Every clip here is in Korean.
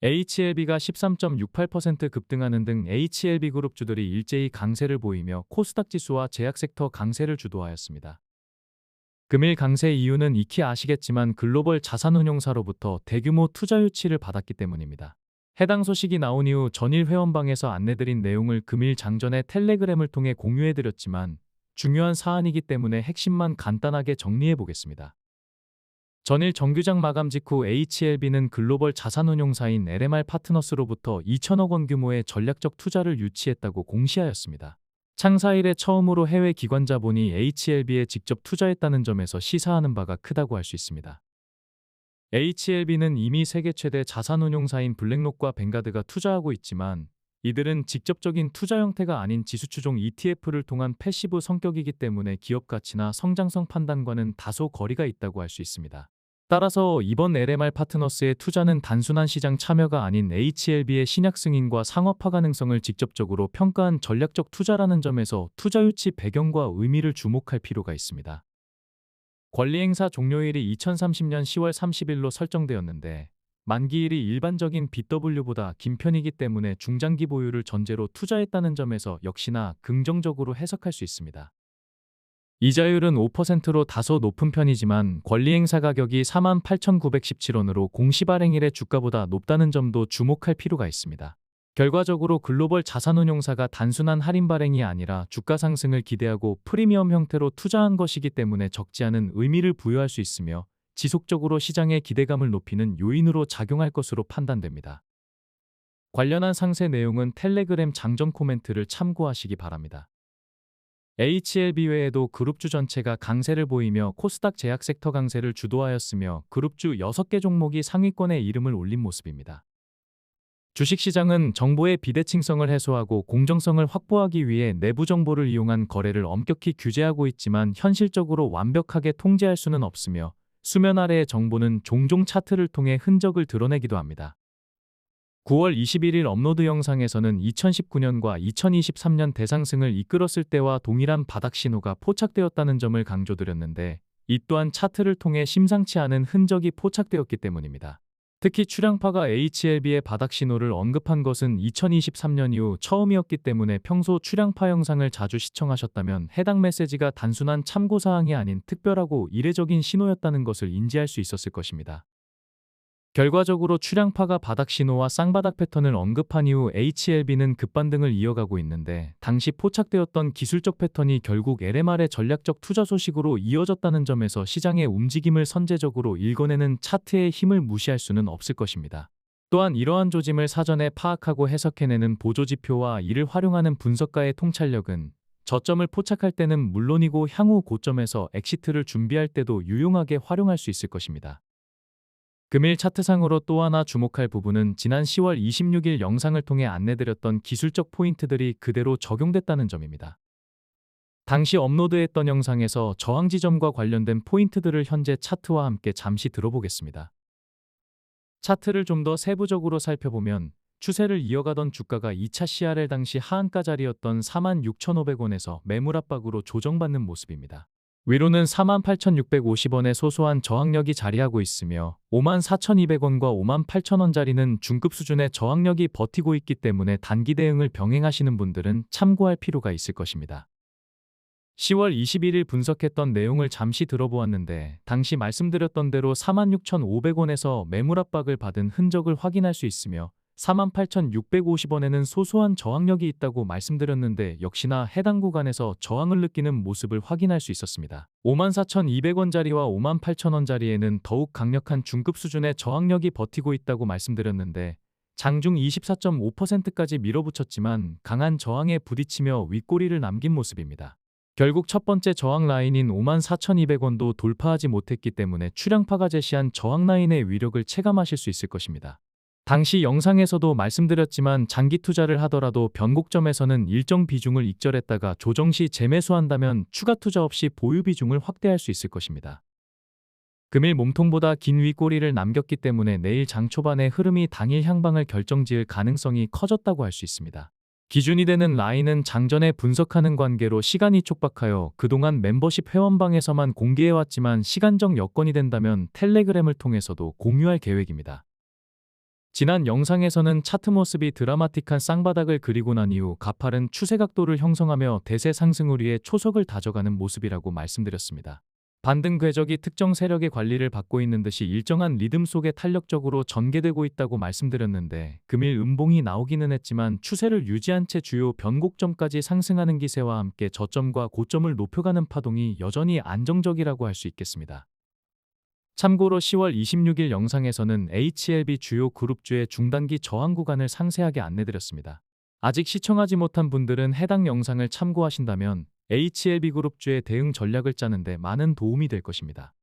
HLB가 13.68% 급등하는 등 HLB 그룹 주들이 일제히 강세를 보이며 코스닥 지수와 제약 섹터 강세를 주도하였습니다. 금일 강세 이유는 익히 아시겠지만 글로벌 자산운용사로부터 대규모 투자 유치를 받았기 때문입니다. 해당 소식이 나온 이후 전일 회원방에서 안내드린 내용을 금일 장전에 텔레그램을 통해 공유해드렸지만 중요한 사안이기 때문에 핵심만 간단하게 정리해 보겠습니다. 전일 정규장 마감 직후 HLB는 글로벌 자산운용사인 LMR 파트너스로부터 2천억 원 규모의 전략적 투자를 유치했다고 공시하였습니다. 창사 일에 처음으로 해외 기관 자본이 HLB에 직접 투자했다는 점에서 시사하는 바가 크다고 할 수 있습니다. HLB는 이미 세계 최대 자산운용사인 블랙록과 뱅가드가 투자하고 있지만 이들은 직접적인 투자 형태가 아닌 지수추종 ETF를 통한 패시브 성격이기 때문에 기업 가치나 성장성 판단과는 다소 거리가 있다고 할 수 있습니다. 따라서 이번 LMR 파트너스의 투자는 단순한 시장 참여가 아닌 HLB의 신약 승인과 상업화 가능성을 직접적으로 평가한 전략적 투자라는 점에서 투자 유치 배경과 의미를 주목할 필요가 있습니다. 권리 행사 종료일이 2030년 10월 30일로 설정되었는데 만기일이 일반적인 BW보다 긴 편이기 때문에 중장기 보유를 전제로 투자했다는 점에서 역시나 긍정적으로 해석할 수 있습니다. 이자율은 5%로 다소 높은 편이지만 권리 행사 가격이 48,917원으로 공시 발행일의 주가보다 높다는 점도 주목할 필요가 있습니다. 결과적으로 글로벌 자산운용사가 단순한 할인 발행이 아니라 주가 상승을 기대하고 프리미엄 형태로 투자한 것이기 때문에 적지 않은 의미를 부여할 수 있으며 지속적으로 시장의 기대감을 높이는 요인으로 작용할 것으로 판단됩니다. 관련한 상세 내용은 텔레그램 장전 코멘트를 참고하시기 바랍니다. HLB 외에도 그룹주 전체가 강세를 보이며 코스닥 제약 섹터 강세를 주도하였으며 그룹주 6개 종목이 상위권에 이름을 올린 모습입니다. 주식시장은 정보의 비대칭성을 해소하고 공정성을 확보하기 위해 내부 정보를 이용한 거래를 엄격히 규제하고 있지만 현실적으로 완벽하게 통제할 수는 없으며 수면 아래의 정보는 종종 차트를 통해 흔적을 드러내기도 합니다. 9월 21일 업로드 영상에서는 2019년과 2023년 대상승을 이끌었을 때와 동일한 바닥 신호가 포착되었다는 점을 강조드렸는데 이 또한 차트를 통해 심상치 않은 흔적이 포착되었기 때문입니다. 특히 출량파가 HLB의 바닥 신호를 언급한 것은 2023년 이후 처음이었기 때문에 평소 출량파 영상을 자주 시청하셨다면 해당 메시지가 단순한 참고사항이 아닌 특별하고 이례적인 신호였다는 것을 인지할 수 있었을 것입니다. 결과적으로 출량파가 바닥 신호와 쌍바닥 패턴을 언급한 이후 HLB는 급반등을 이어가고 있는데 당시 포착되었던 기술적 패턴이 결국 LMR의 전략적 투자 소식으로 이어졌다는 점에서 시장의 움직임을 선제적으로 읽어내는 차트의 힘을 무시할 수는 없을 것입니다. 또한 이러한 조짐을 사전에 파악하고 해석해내는 보조지표와 이를 활용하는 분석가의 통찰력은 저점을 포착할 때는 물론이고 향후 고점에서 엑시트를 준비할 때도 유용하게 활용할 수 있을 것입니다. 금일 차트상으로 또 하나 주목할 부분은 지난 10월 26일 영상을 통해 안내드렸던 기술적 포인트들이 그대로 적용됐다는 점입니다. 당시 업로드했던 영상에서 저항 지점과 관련된 포인트들을 현재 차트와 함께 잠시 들어보겠습니다. 차트를 좀 더 세부적으로 살펴보면 추세를 이어가던 주가가 2차 CRL 당시 하한가 자리였던 46,500원에서 매물 압박으로 조정받는 모습입니다. 위로는 48,650원의 소소한 저항력이 자리하고 있으며 54,200원과 58,000원짜리는 중급 수준의 저항력이 버티고 있기 때문에 단기 대응을 병행하시는 분들은 참고할 필요가 있을 것입니다. 10월 21일 분석했던 내용을 잠시 들어보았는데 당시 말씀드렸던 대로 46,500원에서 매물 압박을 받은 흔적을 확인할 수 있으며 48,650원에는 소소한 저항력이 있다고 말씀드렸는데 역시나 해당 구간에서 저항을 느끼는 모습을 확인할 수 있었습니다. 54,200원짜리와 58,000원짜리에는 더욱 강력한 중급 수준의 저항력이 버티고 있다고 말씀드렸는데 장중 24.5%까지 밀어붙였지만 강한 저항에 부딪히며 윗꼬리를 남긴 모습입니다. 결국 첫 번째 저항 라인인 54,200원도 돌파하지 못했기 때문에 출량파가 제시한 저항 라인의 위력을 체감하실 수 있을 것입니다. 당시 영상에서도 말씀드렸지만 장기 투자를 하더라도 변곡점에서는 일정 비중을 익절했다가 조정 시 재매수한다면 추가 투자 없이 보유 비중을 확대할 수 있을 것입니다. 금일 몸통보다 긴 윗꼬리를 남겼기 때문에 내일 장 초반의 흐름이 당일 향방을 결정지을 가능성이 커졌다고 할 수 있습니다. 기준이 되는 라인은 장전에 분석하는 관계로 시간이 촉박하여 그동안 멤버십 회원방에서만 공개해왔지만 시간적 여건이 된다면 텔레그램을 통해서도 공유할 계획입니다. 지난 영상에서는 차트 모습이 드라마틱한 쌍바닥을 그리고 난 이후 가팔은 추세 각도를 형성하며 대세 상승을 위해 초석을 다져가는 모습이라고 말씀드렸습니다. 반등 궤적이 특정 세력의 관리를 받고 있는 듯이 일정한 리듬 속에 탄력적으로 전개되고 있다고 말씀드렸는데 금일 음봉이 나오기는 했지만 추세를 유지한 채 주요 변곡점까지 상승하는 기세와 함께 저점과 고점을 높여가는 파동이 여전히 안정적이라고 할 수 있겠습니다. 참고로 10월 26일 영상에서는 HLB 주요 그룹주의 중단기 저항 구간을 상세하게 안내드렸습니다. 아직 시청하지 못한 분들은 해당 영상을 참고하신다면 HLB 그룹주의 대응 전략을 짜는데 많은 도움이 될 것입니다.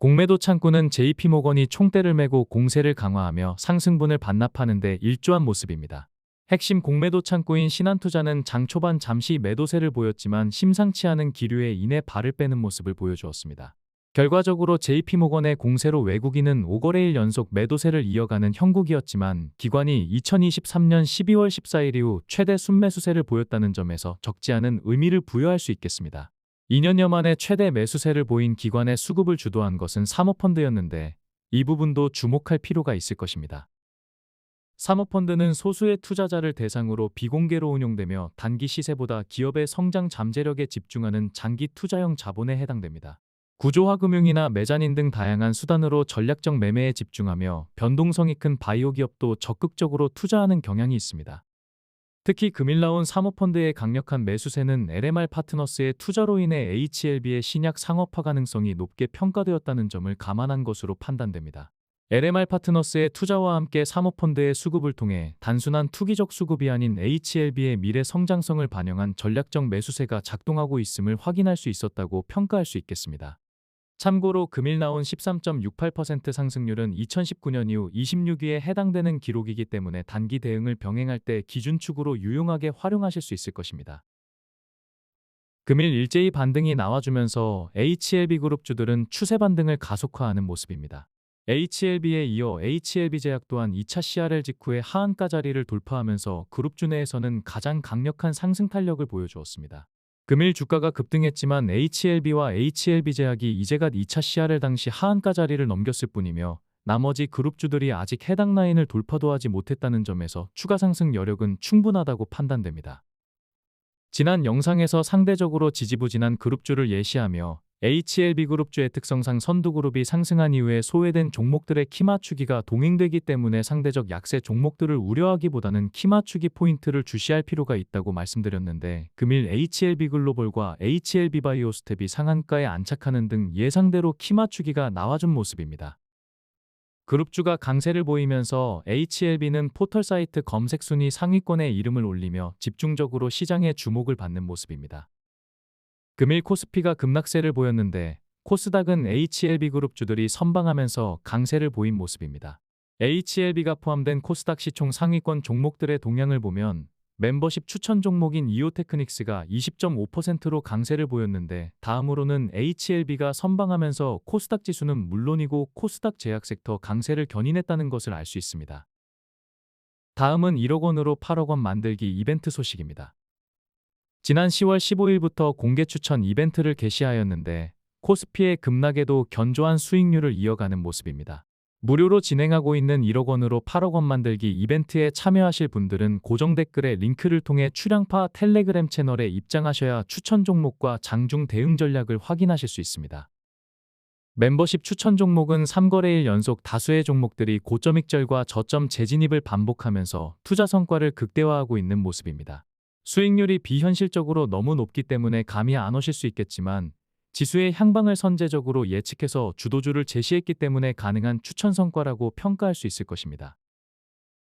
공매도 창구는 JP모건이 총대를 메고 공세를 강화하며 상승분을 반납하는 데 일조한 모습입니다. 핵심 공매도 창구인 신한투자는 장 초반 잠시 매도세를 보였지만 심상치 않은 기류에 인해 발을 빼는 모습을 보여주었습니다. 결과적으로 JP모건의 공세로 외국인은 5거래일 연속 매도세를 이어가는 형국이었지만 기관이 2023년 12월 14일 이후 최대 순매수세를 보였다는 점에서 적지 않은 의미를 부여할 수 있겠습니다. 2년여 만에 최대 매수세를 보인 기관의 수급을 주도한 것은 사모펀드였는데 이 부분도 주목할 필요가 있을 것입니다. 사모펀드는 소수의 투자자를 대상으로 비공개로 운용되며 단기 시세보다 기업의 성장 잠재력에 집중하는 장기 투자형 자본에 해당됩니다. 구조화금융이나 메자닌 등 다양한 수단으로 전략적 매매에 집중하며 변동성이 큰 바이오 기업도 적극적으로 투자하는 경향이 있습니다. 특히 금일 나온 사모펀드의 강력한 매수세는 LMR 파트너스의 투자로 인해 HLB의 신약 상업화 가능성이 높게 평가되었다는 점을 감안한 것으로 판단됩니다. LMR 파트너스의 투자와 함께 사모펀드의 수급을 통해 단순한 투기적 수급이 아닌 HLB의 미래 성장성을 반영한 전략적 매수세가 작동하고 있음을 확인할 수 있었다고 평가할 수 있겠습니다. 참고로 금일 나온 13.68% 상승률은 2019년 이후 26위에 해당되는 기록이기 때문에 단기 대응을 병행할 때 기준축으로 유용하게 활용하실 수 있을 것입니다. 금일 일제히 반등이 나와주면서 HLB 그룹 주들은 추세 반등을 가속화하는 모습입니다. HLB에 이어 HLB제약 또한 2차 CRL 직후에 하한가 자리를 돌파하면서 그룹 주 내에서는 가장 강력한 상승 탄력을 보여주었습니다. 금일 주가가 급등했지만 HLB와 HLB제약이 이제갓 2차 CRL 당시 하한가 자리를 넘겼을 뿐이며 나머지 그룹주들이 아직 해당 라인을 돌파도 하지 못했다는 점에서 추가 상승 여력은 충분하다고 판단됩니다. 지난 영상에서 상대적으로 지지부진한 그룹주를 예시하며 HLB 그룹주의 특성상 선두그룹이 상승한 이후에 소외된 종목들의 키맞추기가 동행되기 때문에 상대적 약세 종목들을 우려하기보다는 키맞추기 포인트를 주시할 필요가 있다고 말씀드렸는데 금일 HLB 글로벌과 HLB 바이오스텝이 상한가에 안착하는 등 예상대로 키맞추기가 나와준 모습입니다. 그룹주가 강세를 보이면서 HLB는 포털 사이트 검색 순위 상위권에 이름을 올리며 집중적으로 시장의 주목을 받는 모습입니다. 금일 코스피가 급락세를 보였는데 코스닥은 HLB 그룹 주들이 선방하면서 강세를 보인 모습입니다. HLB가 포함된 코스닥 시총 상위권 종목들의 동향을 보면 멤버십 추천 종목인 이오테크닉스가 20.5%로 강세를 보였는데 다음으로는 HLB가 선방하면서 코스닥 지수는 물론이고 코스닥 제약 섹터 강세를 견인했다는 것을 알 수 있습니다. 다음은 1억 원으로 8억 원 만들기 이벤트 소식입니다. 지난 10월 15일부터 공개 추천 이벤트를 개시하였는데 코스피의 급락에도 견조한 수익률을 이어가는 모습입니다. 무료로 진행하고 있는 1억 원으로 8억 원 만들기 이벤트에 참여하실 분들은 고정 댓글에 링크를 통해 출향파 텔레그램 채널에 입장하셔야 추천 종목과 장중 대응 전략을 확인하실 수 있습니다. 멤버십 추천 종목은 3거래일 연속 다수의 종목들이 고점 익절과 저점 재진입을 반복하면서 투자 성과를 극대화하고 있는 모습입니다. 수익률이 비현실적으로 너무 높기 때문에 감이 안 오실 수 있겠지만 지수의 향방을 선제적으로 예측해서 주도주를 제시했기 때문에 가능한 추천 성과라고 평가할 수 있을 것입니다.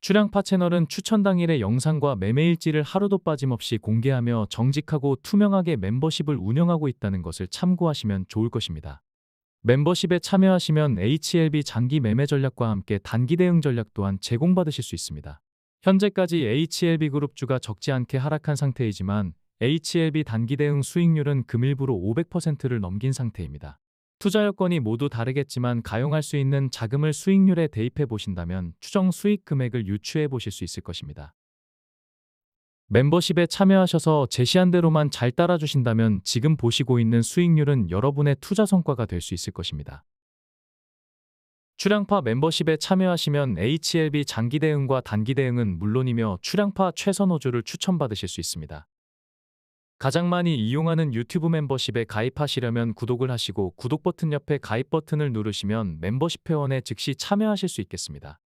출향파 채널은 추천 당일의 영상과 매매 일지를 하루도 빠짐없이 공개하며 정직하고 투명하게 멤버십을 운영하고 있다는 것을 참고하시면 좋을 것입니다. 멤버십에 참여하시면 HLB 장기 매매 전략과 함께 단기 대응 전략 또한 제공받으실 수 있습니다. 현재까지 HLB 그룹주가 적지 않게 하락한 상태이지만 HLB 단기 대응 수익률은 금일부로 500%를 넘긴 상태입니다. 투자 여건이 모두 다르겠지만 가용할 수 있는 자금을 수익률에 대입해 보신다면 추정 수익 금액을 유추해 보실 수 있을 것입니다. 멤버십에 참여하셔서 제시한 대로만 잘 따라주신다면 지금 보시고 있는 수익률은 여러분의 투자 성과가 될 수 있을 것입니다. 출향파 멤버십에 참여하시면 HLB 장기 대응과 단기 대응은 물론이며 출향파 최선 호주를 추천받으실 수 있습니다. 가장 많이 이용하는 유튜브 멤버십에 가입하시려면 구독을 하시고 구독 버튼 옆에 가입 버튼을 누르시면 멤버십 회원에 즉시 참여하실 수 있겠습니다.